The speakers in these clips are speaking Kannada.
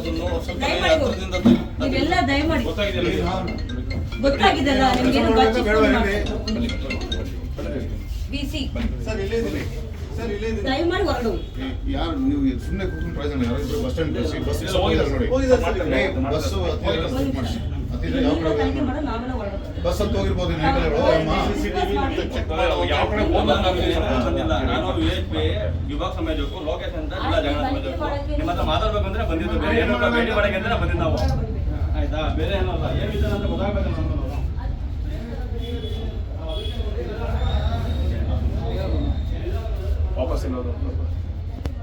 ಅದನ್ನು ಸ್ವಲ್ಪ ದಯಮಾಡಿ ಹತ್ರದಿಂದ ತೆಗಿ- ನೀವೆಲ್ಲ ದಯಮಾಡಿ. ಗೊತ್ತಾಗಿದೆಯಲ್ಲ ಸರ್ ಇಲ್ಲೇ ಸರ್ ಇಲ್ಲೇ ಹೊರಡು. ಯಾರು ನೀವು ಸುಮ್ಮನೆ ಕೂತ್ಕೊಂಡು ಪ್ರಯೋಜನ ಬಸ್ ಸ್ಟ್ಯಾಂಡ್ ಕಳಿಸಿ ಬಸ್ ಇಲ್ಲ, ಹೋಗಿದ್ದಾರೆ ನೋಡಿ. ಹತ್ತಿರ ಹತ್ತಿರ ಯಾವ ಕಡೆ ಹೊರಡು. ಬಸ್ ಅಂತ ಹೋಗಿರ್ಬೋದು ಯಾವ ಕಡೆ ಹೋಗಿಲ್ಲ ನಾನು ನಾನು ಬಿ ವಿಭಾಗ ಸಮಾಜಕ್ಕೂ ಲೋಕೇಶ್ ಅಂತ ಜಿಲ್ಲಾ ಜಗನ್ನಾಥ ಸಮಾಜಕ್ಕೂ ನಿಮ್ಮ ಹತ್ರ ಮಾತಾಡ್ಬೇಕು ಅಂದ್ರೆ ಬಂದಿದ್ದು ಬೇರೆ ಏನೋ ಭೇಟಿ ಮಾಡಕ್ಕೆ ಅಂದ್ರೆ ಬಂದಿದ್ದು ನಾವು ಆಯ್ತಾ ಬೇರೆ ಏನಲ್ಲ ಏನ್ ವಿಚಾರ ಅಂತ ಗೊತ್ತಾಗಬೇಕು ನಮ್ಗೆ ವಾಪಸ್ ಇಲ್ಲೋದು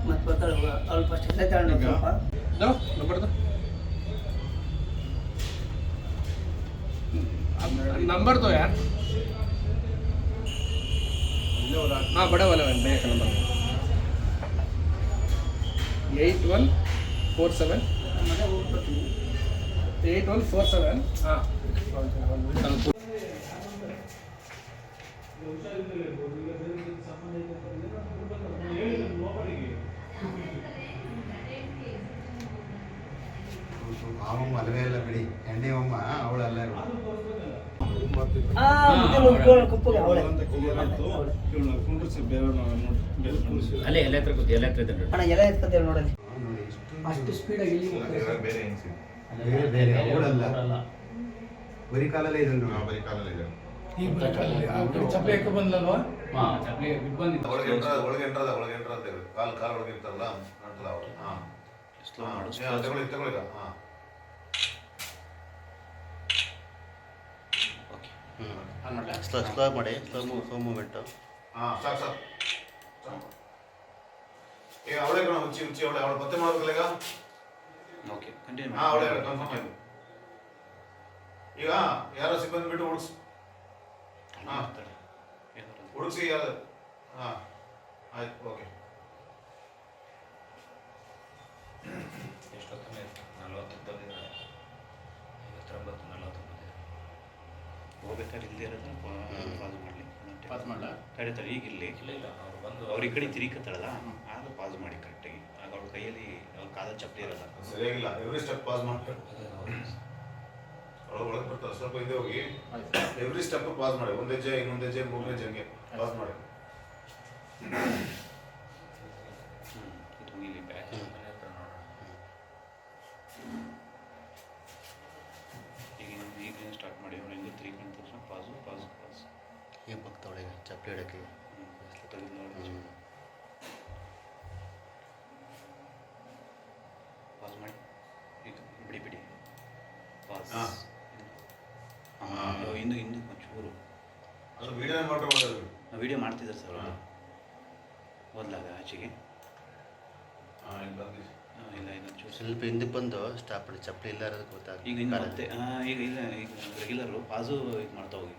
ಮತ್ತೆ ಬರ್ತಾಳೆ ಅವ್ಳು ಫಸ್ಟ್ ಎಲ್ಲ ತಗೊಂಡು ಸ್ವಲ್ಪ नंबर तो यार हाँ बड़ा वाला है भैया का number eight one four seven eight one four seven ஆ அவன் அலவே இல்லை படி என்னையும் அவள் அல்ல ಅಮ್ಮ ಎಲ್ಲ ಆ ಕೂತಿ ಎಲ್ಲ ಕುಪ್ಪಗೆ ಇದ್ದಾರೆ ಅಲ್ಲೇ ಅಣ್ಣ ಎಲ್ಲ ಇರ್ತದೆ ನೋಡಲಿ ಅಷ್ಟು ಸ್ಪೀಡಾಗಿ ಇಲ್ಲಿ ಬೇರೆ ಬೇರೆ ಬೇರೆ ಅವಳಲ್ಲ ಬರೀ ಕಾಲಲ್ಲೇ ಇದೆ ನೋಡಿ. ಬರೀ ಕಾಲಲ್ಲೇ ಇದೆ ಚಪ್ಪಲಿ ಹಾಕೋ ಚಪ್ಪಲಿ ಒಳಗೆ ಎಂಟ್ರ ಒಳಗೆ ಎಂಟ್ರದ ಒಳಗೆ ಎಂಟ್ರ ಅಂತ ಹೇಳಿ. ಕಾಲ್ ಕಾಲ್ ಒಳಗೆ ಹಾ. ಹಾ, ಹಾ, ತಗೊಳ್ಳಿ ತಗೊಳ್ಳಿ. ಹಾ. ಸ್ಲೋ ಸ್ಲೋ ಮಾಡಿ ಸ್ಲೋ ಮೂವ್ ಸ್ಲೋ ಮೂವ್ಮೆಂಟು ಹಾ ಸಾಕು ಸಾಕು. ಸಾಕು. ಅವಳೆ ಕಣ ಹುಚ್ಚಿ ಉಚ್ಚಿ ಅವಳೆ ಅವಳು ಪತ್ತೆ ಮಾಡ್ಬೇಕಲ್ಲ ಈಗ? ಓಕೆ ಕಂಟಿನ್ಯೂ ಹಾ ಅವಳೇ ಕನ್ಫರ್ಮ್ ಆಯ್ತು ಈಗ ಯಾರೋ ಸಿಬ್ಬಂದಿ ಬಿಟ್ಟು ಹುಡುಕ್ಸ್. ಹಾ. ಹುಡುಕ್ಸಿ ಯಾರು? ಹಾಂ. ಆಯ್ತು ಓಕೆ ಹೋಗ್ಬೇಕಾದ್ರೆ ಇಲ್ಲದೆ ಇರೋದನ್ನ ಪಾಸ್ ಮಾಡಲಿ. ಪಾಸ್ ಮಾಡಲ್ಲ ತಡೆ ತಡೆ ಈಗ ಇಲ್ಲಿ. ಅವ್ರು ಬಂದು ಅವ್ರ ಈ ಕಡೆ ತಿರುಗತ್ತಳಲ್ಲ ಆಗ ಪಾಸ್ ಮಾಡಿ ಕರೆಕ್ಟಾಗಿ ಆಗ. ಅವ್ರ ಕೈಯಲ್ಲಿ ಅವ್ರ ಕಾಲ ಚಪ್ಪಲಿ ಇರಲ್ಲ. ಸರಿಯಾಗಿಲ್ಲ ಎವ್ರಿ ಸ್ಟೆಪ್ ಪಾಸ್ ಮಾಡ್ತಾರೆ. ಒಳಗೆ ಒಳಗೆ ಬರ್ತಾರೆ ಸ್ವಲ್ಪ ಹಿಂದೆ ಹೋಗಿ. ಎವ್ರಿ ಸ್ಟೆಪ್ ಪಾಸ್ ಮಾಡಿ ಒಂದು ಹೆಜ್ಜೆ ಇನ್ನೊಂದು ಹೆಜ್ಜೆ ಮೂರನೇ ಹೆಜ್ಜೆ ಹಂಗೆ ಪಾಸ್ ಮಾಡಿ. ಇಲ್ಲಿ ಬ್ಯಾಕ್ ಈಗ ಈಗಲೇ ಸ್ಟಾರ್ಟ್ ಮಾಡಿ ಅವನಿಂದ ತ್ರೀ ಕಂಡ ತಕ್ಷಣ ಪಾಸು ಪಾಸು ಪಾಸ್ ಈ ತೆಗೆದು ನೋಡಿ ಪಾಸ್ ಮಾಡಿ. ಈಗ ಬಿಡಿ ಬಿಡಿ. ಪಾಸ್ ಹಾ. ಇನ್ನು ಇನ್ನು ಒಂಚೂರು. ಅದು ವಿಡಿಯೋ ಮಾಡ್ತಿದ್ದಾರೆ ಸರ್ ಓದ್ಲಾಗ ಆಚೆಗೆ. ಹಾ ಆ, ಇಲ್ಲ ಇನ್ನೊಂಚೂರು ಸ್ವಲ್ಪ ಹಿಂದೆ ಬಂದು ಸ್ಟಾಪ್ ಮಾಡಿ ಚಪ್ಪಲಿ ಇಲ್ಲ ಗೊತ್ತಾಗ ಈಗ ಮತ್ತೆ ಆ, ಈಗ ಇಲ್ಲ ಈಗ ರೆಗ್ಯುಲರು ಪಾಸು ಇದು ಮಾಡ್ತಾ ಹೋಗಿ.